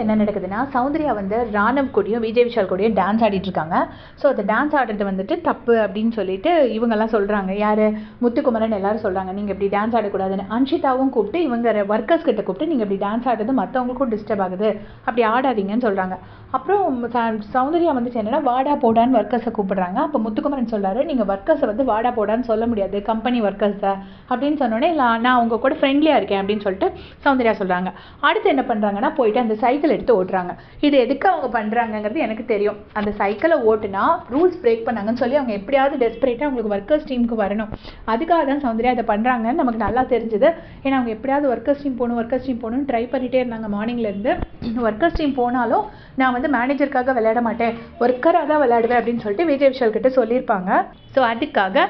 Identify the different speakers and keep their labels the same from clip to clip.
Speaker 1: என்ன நடக்குதுன்னா சௌந்தர்யா வந்து ராணவ் கூடயும் விஜய் விஷால் கூடயும் டான்ஸ் ஆடிட்டு இருக்காங்க. ஸோ அந்த டான்ஸ் ஆடுறது வந்துட்டு தப்பு அப்படின்னு சொல்லிட்டு இவங்கெல்லாம் சொல்கிறாங்க யார்? முத்துக்குமரன் எல்லாரும் சொல்கிறாங்க நீங்கள் இப்படி டான்ஸ் ஆடக்கூடாதுன்னு. அன்ஷிதாவும் கூப்பிட்டு இவங்க ஒர்க்கர்ஸ் கிட்ட கூப்பிட்டு நீங்கள் இப்படி டான்ஸ் ஆடுறது மற்றவங்களுக்கும் டிஸ்டர்ப் ஆகுது. அப்படி ஆடாதீங்கன்னு சொல்கிறாங்க அப்புறம் ச- சௌந்தர்யா வந்துட்டு என்னென்னா வாடா போடான்னு ஒர்க்கர்ஸை கூப்பிட்றாங்க. அப்போ முத்துக்குமரன் சொல்கிறாரு நீங்கள் ஒர்க்கர்ஸை வந்து வாடா போடான்னு சொல்ல முடியாது. கம்பெனி ஒர்க்கர்ஸை அப்படின்னு சொன்னோடனே இல்லை நான் அவங்க கூட ஃப்ரெண்ட்லியாக இருக்கேன் அப்படின்னு சொல்லிட்டு சௌந்தர்யா சொல்கிறாங்க அடுத்து என்ன பண்ணுறாங்கன்னா போயிட்டு அந்த சைக்கிள் எடுத்து ஓட்டுறாங்க. இது எதுக்கு அவங்க பண்ணுறாங்கங்கிறது எனக்கு தெரியும். அந்த சைக்கிளை ஓட்டுனா ரூல்ஸ் பிரேக் பண்ணாங்கன்னு சொல்லி அவங்க எப்படியாவது டெஸ்பரேட்டாக அவங்களுக்கு ஒர்க்கர்ஸ் டீமுக்கு வரணும். அதுக்காக தான் சௌந்தர்யா அதை பண்ணுறாங்கன்னு நமக்கு நல்லா தெரிஞ்சுது. ஏன்னா அவங்க எப்படியாவது ஒர்க்கர்ஸ் டீம் போகணும் ஒர்க்கர்ஸ் டீம் போகணும்னு ட்ரை பண்ணிகிட்டே இருந்தாங்க மார்னிங்லேருந்து ஒர்க்கர்ஸ் டீம் போனாலும் நான் வந்து மேனேஜருக்காக விளையாட மாட்டேன். ஒர்க்கராக தான் விளையாடுவேன் அப்படின்னு சொல்லிட்டு விஜய் விஷால் கிட்ட சொல்லியிருப்பாங்க. ஸோ அதுக்காக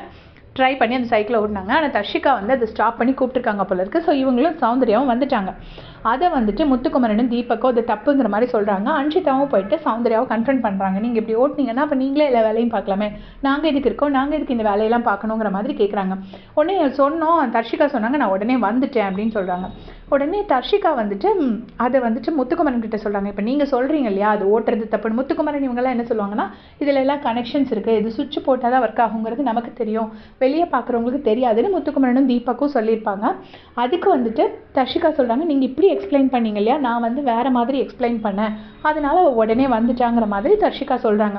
Speaker 1: ட்ரை பண்ணி அந்த சைக்கிளை ஓடினாங்க. ஆனால் தர்ஷிகா வந்து அதை ஸ்டாப் பண்ணி கூப்பிட்டுருக்காங்க போல இருக்கு. ஸோ இவங்களும் சௌந்தர்யாவும் வந்துட்டாங்க. அதை வந்துட்டு முத்துக்குமரனும் தீபக்கும் அது தப்புங்கிற மாதிரி சொல்கிறாங்க அன்ஷிதாவும் போயிட்டு சௌந்தர்யாவும் கன்ஃபர்ன் பண்ணுறாங்க நீங்கள் இப்படி ஓட்டுனீங்கன்னா அப்போ நீங்களே எல்லா வேலையும் பார்க்கலாமே. நாங்கள் இதுக்கு இருக்கோம்? நாங்கள் இதுக்கு இந்த வேலையெல்லாம் பார்க்கணுங்கிற மாதிரி கேட்குறாங்க உடனே சொன்னோம் தர்ஷிகா சொன்னாங்க நான் உடனே வந்துட்டேன் அப்படின்னு சொல்கிறாங்க உடனே தர்ஷிகா வந்துட்டு அதை வந்துட்டு முத்துக்குமரன் கிட்ட சொல்கிறாங்க இப்போ நீங்கள் சொல்கிறீங்க இல்லையா? அது ஓட்டுறது தப்புன்னு. முத்துக்குமரன் இவங்கெல்லாம் என்ன சொல்லுவாங்கன்னா இதில் எல்லாம் கனெக்ஷன்ஸ் இருக்குது இது சுவிட்ச் போட்டால் தான் ஒர்க் ஆகுங்கிறது நமக்கு தெரியும். வெளியே பார்க்குறவங்களுக்கு தெரியாதுன்னு முத்துக்குமரனும் தீபக்கும் சொல்லியிருப்பாங்க. அதுக்கு வந்துட்டு தர்ஷிகா சொல்கிறாங்க நீங்கள் இப்படி எக்ஸ்பிளைன் பண்ணீங்க இல்லையா? நான் வந்து வேறு மாதிரி எக்ஸ்பிளைன் பண்ணேன். அதனால் உடனே வந்துட்டாங்கிற மாதிரி தர்ஷிகா சொல்கிறாங்க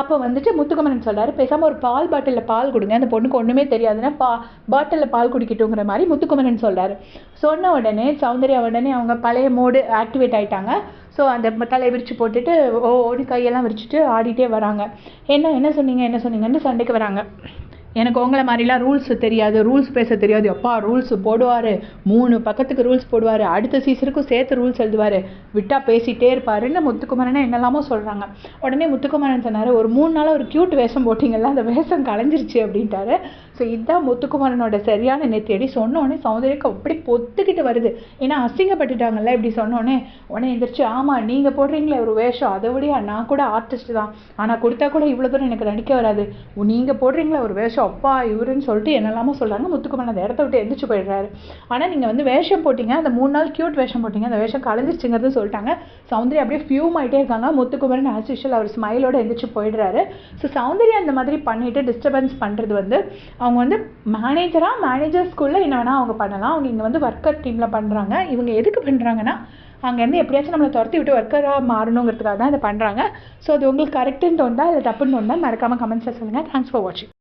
Speaker 1: அப்போ வந்துட்டு முத்துக்குமரன் சொல்கிறாரு பேசாமல் ஒரு பால் பாட்டிலில் பால் கொடுங்க. அந்த பொண்ணுக்கு ஒன்றுமே தெரியாதுன்னா பா பாட்டிலில் பால் குடிக்கட்டுங்கிற மாதிரி முத்துக்குமரன் சொல்கிறாரு சொன்ன உடனே சௌந்தர்யா உடனே அவங்க பழைய மோடு ஆக்டிவேட் ஆகிட்டாங்க ஸோ அந்த தலையை விரித்து போட்டுட்டு ஓ ஓடி கையெல்லாம் விரிச்சிட்டு ஆடிட்டே வராங்க. என்ன என்ன சொன்னீங்க என்ன சொன்னீங்கன்னு சண்டைக்கு வராங்க. எனக்கு உங்களை மாதிரிலாம் ரூல்ஸ் தெரியாது ரூல்ஸ் பேச தெரியாது. அப்பா ரூல்ஸ் போடுவார். மூணு பக்கத்துக்கு ரூல்ஸ் போடுவார். அடுத்த சீசனுக்கும் சேர்த்து ரூல்ஸ் எழுதுவார். விட்டால் பேசிகிட்டே இருப்பாருன்னு முத்துக்குமரனை என்னெல்லாமோ சொல்கிறாங்க உடனே முத்துக்குமரன் சொன்னார் ஒரு மூணு நாளாக ஒரு க்யூட் வேஷம் போட்டிங்கல்ல அந்த வேஷம் கலைஞ்சிருச்சு அப்படின்ட்டாரு. ஸோ இதுதான் முத்துக்குமரனோட சரியான நெத்தியடி சொன்னோடனே சௌந்தர்யக்கு அப்படி பொத்துக்கிட்டு வருது. ஏன்னா அசிங்கப்பட்டுட்டாங்கல்ல இப்படி சொன்னோடனே உடனே எந்திரிச்சு ஆமாம் நீங்கள் போடுறீங்களே ஒரு வேஷம். அதை விட நான் கூட ஆர்டிஸ்ட் தான். ஆனால் கொடுத்தா கூட இவ்வளோ தூரம் எனக்கு நடிக்க வராது. நீங்கள் போடுறீங்களே ஒரு வேஷம். அப்பா இவருன்னு சொல்லிட்டு என்னெல்லாமோ சொல்கிறாங்க முத்துக்குமரன் அந்த இடத்த விட்டு எந்திரிச்சு போயிடுறாரு. ஆனால் நீங்கள் வந்து வேஷம் போட்டிங்க. அந்த மூணு நாள் க்யூட் வேஷம் போட்டிங்க. அந்த வேஷம் கலைஞ்சிருச்சுங்கிறது சொல்லிட்டாங்க. சௌந்தர்யா அப்படியே ஃபியூம் ஆகிட்டே இருக்காங்க. முத்துக்குமரன் ஆஸ் யூஷுவல் அவர் ஸ்மைலோட எந்திரிச்சு போயிடுறாரு. ஸோ சௌந்தர்யா அந்த மாதிரி பண்ணிவிட்டு டிஸ்டர்பன்ஸ் பண்ணுறது வந்து அவங்க வந்து மேனேஜராக மேனேஜர் ஸ்கூலில் என்ன வேணால் அவங்க பண்ணலாம். அவங்க இங்கே வந்து ஒர்க்கர் டீமில் பண்ணுறாங்க இவங்க எதுக்கு பண்ணுறாங்கன்னா அங்கேருந்து எப்படியாச்சும் நம்மளை துரத்தி விட்டு ஒர்க்கராக மாறணுங்கிறதுக்காக தான் இதை பண்ணுறாங்க ஸோ அது உங்களுக்கு கரெக்டுன்னு தோணுதா இல்லை தப்புன்னு தோணுதா மறக்காமல் கமெண்ட்ஸில் சொல்லுங்கள் தேங்க்ஸ் ஃபார் வாட்சிங்